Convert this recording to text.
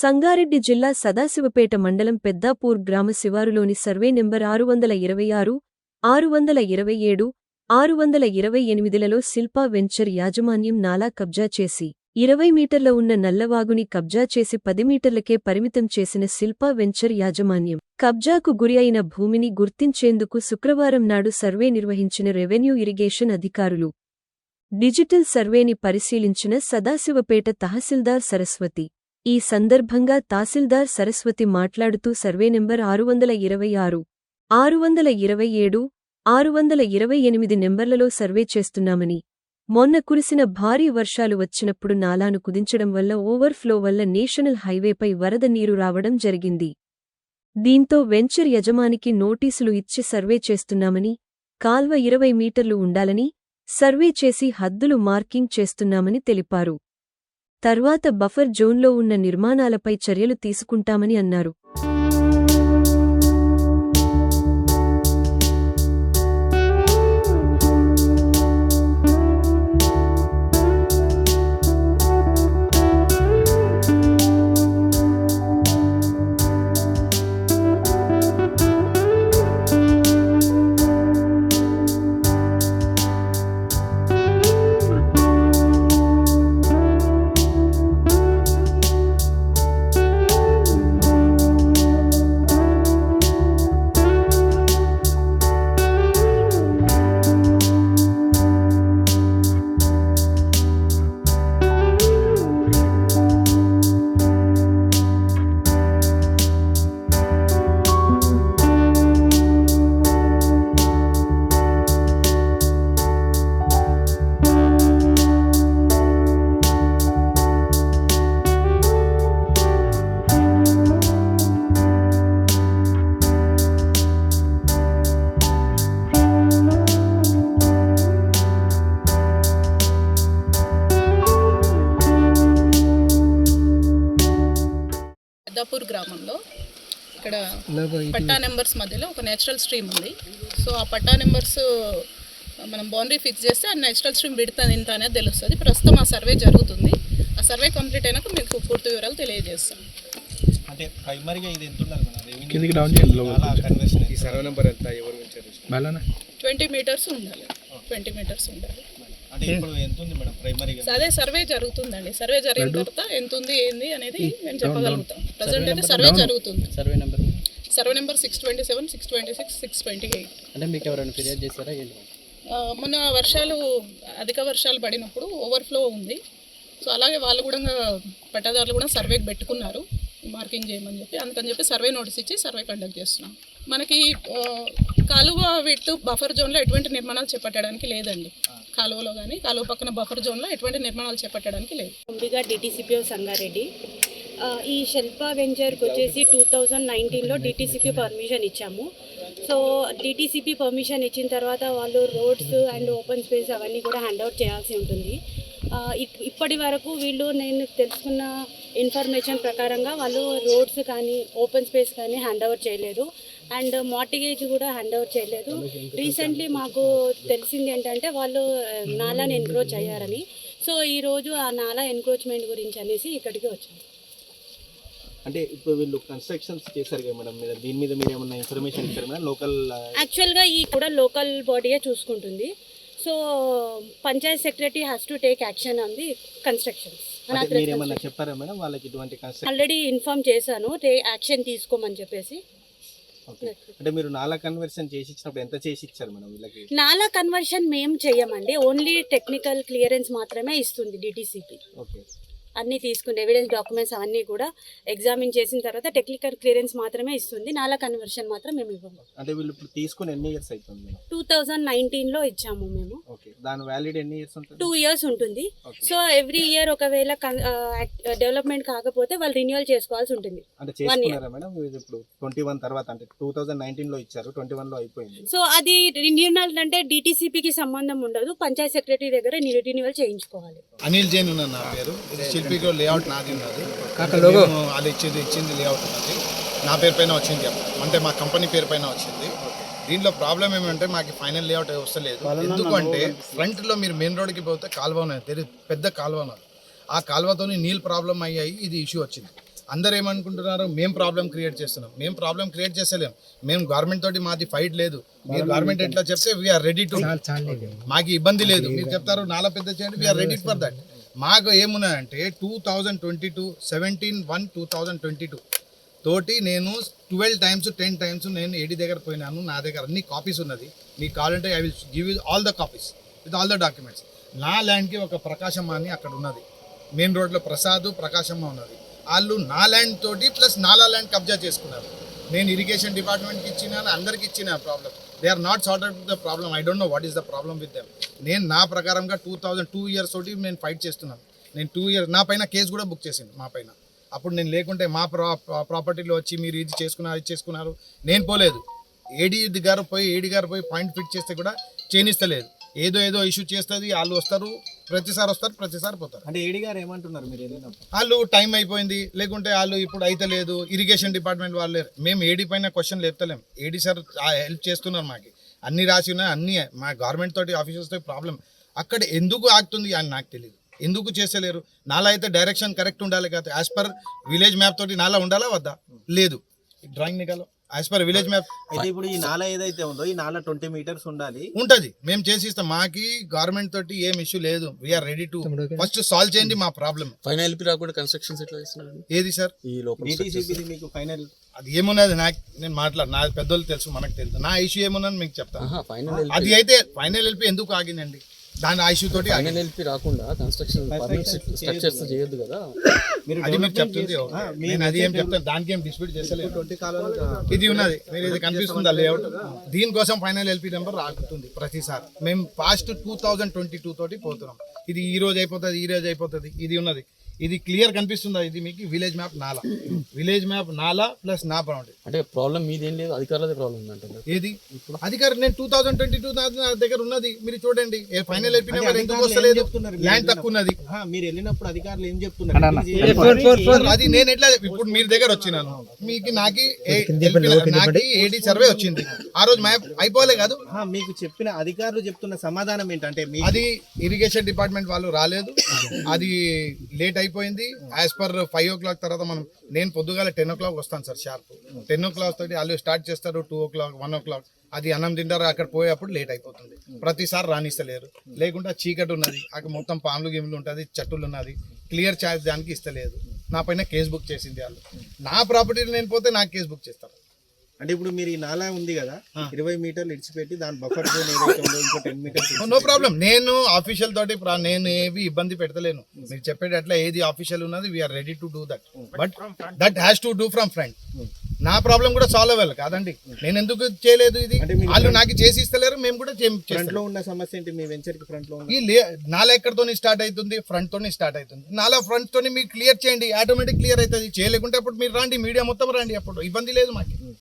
సంగారెడ్డి జిల్లా సదాశివపేట మండలం పెద్దాపూర్ గ్రామ శివారులోని సర్వే నెంబర్ ఆరు వందల ఇరవై ఆరు ఆరు వందల ఇరవై ఏడు ఆరు వందల ఇరవై ఎనిమిదిలలో శిల్పా వెంచర్ యాజమాన్యం నాలా కబ్జా చేసి ఇరవై మీటర్ల ఉన్న నల్లవాగుని కబ్జా చేసి పది మీటర్లకే పరిమితం చేసిన శిల్పా వెంచర్ యాజమాన్యం కబ్జాకు గురి అయిన భూమిని గుర్తించేందుకు శుక్రవారం నాడు సర్వే నిర్వహించిన రెవెన్యూ ఇరిగేషన్ అధికారులు డిజిటల్ సర్వేని పరిశీలించిన సదాశివపేట తహసీల్దార్ సరస్వతి ఈ సందర్భంగా తహసీల్దార్ సరస్వతి మాట్లాడుతూ సర్వే నెంబర్ ఆరు వందల ఇరవై ఆరు ఆరు వందల ఇరవై ఏడు ఆరు వందల ఇరవై ఎనిమిది నెంబర్లలో సర్వే చేస్తున్నామని. మొన్న కురిసిన భారీ వర్షాలు వచ్చినప్పుడు నాలాను కుదించడం వల్ల ఓవర్ఫ్లో వల్ల నేషనల్ హైవేపై వరద నీరు రావడం జరిగింది. దీంతో వెంచర్ యజమానికి నోటీసులు ఇచ్చి సర్వే చేస్తున్నామని కాల్వ ఇరవై మీటర్లు ఉండాలని సర్వే చేసి హద్దులు మార్కింగ్ చేస్తున్నామని తెలిపారు. తర్వాత బఫర్ జోన్లో ఉన్న నిర్మాణాలపై చర్యలు తీసుకుంటామని అన్నారు. పెద్దాపూర్ గ్రామంలో ఇక్కడ పట్టా నెంబర్స్ మధ్యలో ఒక నేచురల్ స్ట్రీమ్ ఉంది. సో ఆ పట్టా నెంబర్స్ మనం బౌండరీ ఫిక్స్ చేస్తే ఆ నేచురల్ స్ట్రీమ్ విడతా ఇంత అనేది తెలుస్తుంది. ప్రస్తుతం ఆ సర్వే జరుగుతుంది. ఆ సర్వే కంప్లీట్ అయినాక మీకు పూర్తి వివరాలు తెలియజేస్తాం. అంటే ప్రైమరీగా ఇది ఎంత ఉండాలి మన రెవెన్యూ కిందికి డౌన్ చేయండి లోపల. చాలా కన్వర్షన్ ఈ సర్వే నెంబర్ ఎంత? ఎవరు ట్వంటీ మీటర్స్ ఉండాలి. ట్వంటీ మీటర్స్ ఉండాలి. అదే సర్వే జరుగుతుందండి. సర్వే జరిగిన తర్వాత ఎంత ఉంది ఏంది అనేది మేము చెప్పగలుగుతాం. ప్రజెంట్ అయితే సర్వే జరుగుతుంది. Survey number. Survey number six twenty seven six twenty six six twenty eight అంటే మీకు ఎవరైనా ఫిర్యాదు ఆ, మొన్న వర్షాలు అధిక వర్షాలు పడినప్పుడు ఓవర్ఫ్లో ఉంది. సో అలాగే వాళ్ళు కూడా పట్టాదారులు కూడా సర్వేకి పెట్టుకున్నారు. మార్కింగ్ చేయమని చెప్పి అందుకని చెప్పి సర్వే నోటీస్ ఇచ్చి సర్వే కండక్ట్ చేస్తున్నాం. మనకి కాలువ విడ్త్ బఫర్ జోన్లో ఎటువంటి నిర్మాణాలు చేపట్టడానికి లేదండి. కాలువలో కానీ కాలువ పక్కన బఫర్ జోన్లో ఎటువంటి నిర్మాణాలు చేపట్టడానికి లేదు. ముందుగా డిటీసీపీఓ సంగారెడ్డి. ఈ శిల్ప వెంచర్కి వచ్చేసి టూ థౌజండ్ నైన్టీన్లో డిటీసీపీ పర్మిషన్ ఇచ్చాము. సో డిటీసీపీ పర్మిషన్ ఇచ్చిన తర్వాత వాళ్ళు రోడ్స్ అండ్ ఓపెన్ స్పేస్ అవన్నీ కూడా హ్యాండ్ అవుట్ చేయాల్సి ఉంటుంది. ఇప్పటి వరకు వీళ్ళు నేను తెలుసుకున్న ఇన్ఫర్మేషన్ ప్రకారంగా వాళ్ళు రోడ్స్ కానీ ఓపెన్ స్పేస్ కానీ హ్యాండ్ ఓవర్ చేయలేదు. అండ్ మార్టిగేజ్ కూడా హ్యాండ్ ఓవర్ చేయలేదు. రీసెంట్లీ మాకు తెలిసింది ఏంటంటే వాళ్ళు నాలాని ఎన్క్రోచ్ అయ్యారని. సో ఈరోజు ఆ నాలా ఎన్క్రోచ్మెంట్ గురించి అనేసి ఇక్కడికి వచ్చాము అంటే ఇప్పుడు వీళ్ళు కన్స్ట్రక్షన్స్ చేశారు కదా మేడం. మీరు దీని మీద మీరు ఏమన్నా ఇన్ఫర్మేషన్ ఇచ్చారు మేడం? లోకల్ యాక్చువల్గా ఈ కూడా లోకల్ బాడీయే చూసుకుంటుంది. So panchayat secretary has to take action on the constructions అంటే మీరు ఏమన్నా చెప్పారా మేడం? వాళ్ళకి ఇటువంటి కన్స్ట్రక్షన్ ఆల్రెడీ ఇన్ఫార్మ్ చేశాను యాక్షన్ తీసుకోమని చెప్పేసి. ఓకే. అంటే మీరు నాలా కన్వర్షన్ చేసి ఇచ్చినప్పుడు ఎంత చేసి ఇచ్చారు మేడం వీళ్ళకి? నాలా కన్వర్షన్ మేము చేయమండి ఓన్లీ టెక్నికల్ క్లియరెన్స్ మాత్రమే ఇస్తుంది డిటీసీపీ ఓకే. అన్నీ తీసుకుని ఎవిడెన్స్ డాక్యుమెంట్స్ అవన్నీ కూడా ఎగ్జామిన్ చేసిన తర్వాత టెక్నికల్ క్లియరెన్స్ మాత్రమే ఇస్తుంది. నాలా కన్వర్షన్ మాత్రం మేము ఇవ్వము. అంటే వీళ్ళు ఇప్పుడు తీసుకుని ఎన్ని ఇయర్స్ అవుతుంది టూ థౌజండ్ నైన్టీన్లో ఇచ్చాము మేము. ఓకే దాని వ్యాలిడ్ ఎన్ని ఇయర్స్ ఉంటుంది? టూ ఇయర్స్ ఉంటుంది. సో ఎవ్రీ ఇయర్ ఒకవేళ డెవలప్మెంట్ కాకపోతే వాళ్ళు రెన్యువల్ చేసుకోవాల్సి ఉంటుంది. అంటే చేసుకున్నారా మేడం? ఇప్పుడు ట్వంటీ వన్ తర్వాత అంటే టూ థౌజండ్ నైన్టీన్లో ఇచ్చారు ట్వంటీ వన్లో అయిపోయింది. సో అది రెన్యువల్ అంటే డిటీసీపీకి సంబంధం ఉండదు. పంచాయత్ సెక్రటరీ దగ్గర రెన్యువల్ చేయించుకోవాలి. అనిల్ జైన్ నా పేరు. ఇది శిల్పికి లేఅవుట్ నాది ఉన్నది. అది ఇచ్చింది ఇచ్చింది లేఅవుట్ ఉన్నది. నా పేరు పైన వచ్చింది అంటే మా కంపెనీ పేరు పైన వచ్చింది. దీంట్లో ప్రాబ్లం ఏమంటే మాకు ఫైనల్ లేఅవుట్ వస్తలేదు. ఎందుకంటే ఫ్రంట్లో మీరు మెయిన్ రోడ్కి పోతే కాలువ ఉన్నది. పెద్ద కాలువ ఉన్నది. ఆ కాలువతో నీళ్ళు ప్రాబ్లం అయ్యాయి ఇది ఇష్యూ వచ్చింది. అందరు ఏమనుకుంటున్నారు మేము ప్రాబ్లం క్రియేట్ చేస్తున్నాం. మేము ప్రాబ్లం క్రియేట్ చేస్తలేం. మేము గవర్నమెంట్ తోటి మాది ఫైట్ లేదు. మీరు గవర్నమెంట్ ఎట్లా చెప్తే వీఆర్ రెడీ టు మాకు ఇబ్బంది లేదు. మీరు చెప్తారు నాలా పెద్ద చేయండి వీఆర్ రెడీ ఫర్ దట్ మాకు ఏమున్నాయంటే two thousand twenty two seventeen one two thousand twenty two తోటి నేను ట్వెల్వ్ టైమ్స్ టెన్ టైమ్స్ నేను ఏడి దగ్గర పోయినాను నా దగ్గర అన్ని కాపీస్ ఉన్నది. మీకు కావాలంటే I will give you all the copies with all the documents నా ల్యాండ్కి ఒక ప్రకాశమ్మ అని అక్కడ ఉన్నది. మెయిన్ రోడ్లో ప్రసాద్ ప్రకాశమ్మ ఉన్నది. వాళ్ళు నా ల్యాండ్ తోటి ప్లస్ నాలా ల్యాండ్ కబ్జా చేసుకున్నారు. నేను ఇరిగేషన్ డిపార్ట్మెంట్కి ఇచ్చిన అందరికి ఇచ్చిన problem. They are not sort out the problem I don't know what is the problem with them నేను నా ప్రకారంగా టూ థౌజండ్ టూ ఇయర్స్ తోటి నేను ఫైట్ చేస్తున్నాను. నేను టూ ఇయర్స్ నా పైన కేసు కూడా బుక్ చేసింది మా పైన. అప్పుడు నేను లేకుంటే మా ప్రా ప్రాపర్టీలో వచ్చి మీరు ఇది చేసుకున్నారు ఇది చేసుకున్నారు. నేను పోలేదు. ఏడీ గారు పోయి ఏడీ గారు పోయి పాయింట్ ఫిట్ చేస్తే కూడా చేనిస్తలేదు ఏదో ఏదో ఇష్యూ చేస్తుంది వాళ్ళు వస్తారు. ప్రతిసారి వస్తారు ప్రతిసారి పోతారు. అంటే ఏడి గారు ఏమంటున్నారు మీరు వెళ్ళినప్పుడు? వాళ్ళు టైం అయిపోయింది లేకుంటే వాళ్ళు ఇప్పుడు అయితే లేదు ఇరిగేషన్ డిపార్ట్మెంట్ వాళ్ళు. మేము ఏడీ పైన క్వశ్చన్ లేపుతలేం ఏడీ సార్ హెల్ప్ చేస్తున్నారు మాకు. అన్ని రాసి ఉన్నాయి అన్ని మా గవర్నమెంట్ తోటి ఆఫీసర్స్ తోటి ప్రాబ్లం. అక్కడ ఎందుకు ఆగుతుంది అని నాకు తెలియదు ఎందుకు చేసలేరు నాలా అయితే డైరెక్షన్ కరెక్ట్ ఉండాలి కదా. యాజ్ పర్ విలేజ్ మ్యాప్ తోటి నాలా ఉండాలా వద్దా? లేదు. డ్రాయింగ్ నికాలో. యాజ్ పర్ విలేజ్ మ్యాప్ అయితే ఇప్పుడు ఈ నాల ఏదైతే ఉందో ఈ నాల ట్వంటీ మీటర్స్ ఉండాలి. ఉంటది. మేము చేసి ఇస్తాం. మాకి గవర్నమెంట్ తోటి ఏం ఇష్యూ లేదు. We are ready to first solve చేయండి మా ప్రాబ్లం ఫైనల్ ఎల్పి రాకుండా కన్స్ట్రక్షన్స్ ఎట్లా చేస్తున్నారు? ఏది సార్ ఈ లోపల మీకు ఫైనల్ అది ఏమున్నది? నాకు నేను మాట్లాడు నా పెద్దోళ్ళు తెలుసు మనకు తెలుసు. నా ఇష్యూ ఏమున్నది మీకు చెప్తాను ఫైనల్ అది అయితే ఫైనల్ వెళ్ళి ఎందుకు ఆగిందండి? దాని ఆ ఇష్యూ తోటి. ఫైనల్ ఎల్పి రాకుండా కన్స్ట్రక్షన్ స్ట్రక్చర్స్ చేయొద్దు కదా. మీరు అది మీకు చెప్తుంది నేను అది ఏం చెప్తాను దానికి ఏం డిస్ప్యూట్ చేస్తలేదు. ఇది ఉన్నది మీరు ఇది కనిపిస్తుందా లేఅవుట్ దీనికోసం ఫైనల్ ఎల్పీ నెంబర్ రాకుతుంది ప్రతిసారి. మేము fast two thousand twenty two తోటి పోతున్నాం. ఇది ఈ రోజు అయిపోతుంది ఈ రోజు అయిపోతుంది ఇది ఉన్నది. ఇది క్లియర్ కనిపిస్తుందా? ఇది మీకు విలేజ్ మ్యాప్ నాలా. విలేజ్ మ్యాప్ నాలా ప్లస్ నా బౌండరీ అంటే ప్రాబ్లం మీదేం లేదు అధికారులదే ప్రాబ్లం ఉందంటారు ఏది? అధికారి నేను టూ థౌసండ్ ట్వంటీ టూ నా దగ్గర ఉన్నది. మీరు చూడండి. ఫైనల్ ఎందుకు వస్తలేదు? చెప్తున్నారు? ల్యాండ్ తక్కువ ఉన్నది ఆ, మీరు వెళ్ళినప్పుడు అధికారులు ఏం చెప్తున్నారు? అది నేను ఎట్లా ఇప్పుడు మీరు దగ్గర వచ్చినాను. మీకు నాకి ఏ- నాకి ఏడి సర్వే వచ్చింది. ఆ రోజు మ్యాప్ అయిపోలే కాదు. మీకు చెప్పిన అధికారులు చెప్తున్న సమాధానం ఏంటంటే అది ఇరిగేషన్ డిపార్ట్మెంట్ వాళ్ళు రాలేదు. అది లేట్ అయిపోయింది as per five o'clock తర్వాత మనం నేను పొద్దుగాల టెన్ ఓ క్లాక్ వస్తాను sir sharp ten o'clock తోటి వాళ్ళు స్టార్ట్ చేస్తారు two o'clock one o'clock అది అన్నం తింటారు అక్కడ పోయేప్పుడు లేట్ అయిపోతుంది. ప్రతిసారి రాణిస్తలేరు లేకుంటే చీకటి ఉన్నది అక్కడ మొత్తం పాములు గిమ్లు ఉంటుంది చెట్టులు ఉన్నది. క్లియర్ ఛార్జ్ దానికి ఇస్తలేదు. నా పైన కేసు బుక్ చేసింది వాళ్ళు. నా ప్రాపర్టీ నేను పోతే నాకు కేసు బుక్ చేస్తారు. అంటే ఇప్పుడు మీరు ఈ నాలా ఉంది కదా ఇరవై మీటర్లు ఇడిచిపెట్టి దాని బఫర్ జోన్ ఏదైతే ఉందో ఇంకో టెన్ మీటర్స్ నో ప్రాబ్లం నేను ఆఫీషియల్ తోటి ప్రా- నేను ఏవి ఇబ్బంది పెడతలేను మీరు చెప్పేటట్లా ఏది ఆఫీషియల్ ఉన్నది we are ready to do that but that has to do from front నా ప్రాబ్లం కూడా సాల్వ్ అవ్వాలి కాదండి. నేను ఎందుకు చేయలేదు ఇది? వాళ్ళు నాకు చేసి ఇస్తలేరు మేము కూడా ఫ్రంట్. లో ఉన్న సమస్య ఏంటి? మీ వెంచర్కి ఫ్రంట్లో నాలా ఎక్కడితోని స్టార్ట్ అవుతుంది? ఫ్రంట్ తోని స్టార్ట్ అవుతుంది. నాలా ఫ్రంట్ తోని మీరు క్లియర్ చేయండి. ఆటోమేటిక్ క్లియర్ అవుతుంది. చేయలేకుంటే అప్పుడు మీరు రండి. మీడియా మొత్తం రండి అప్పుడు. ఇబ్బంది లేదు మాకు.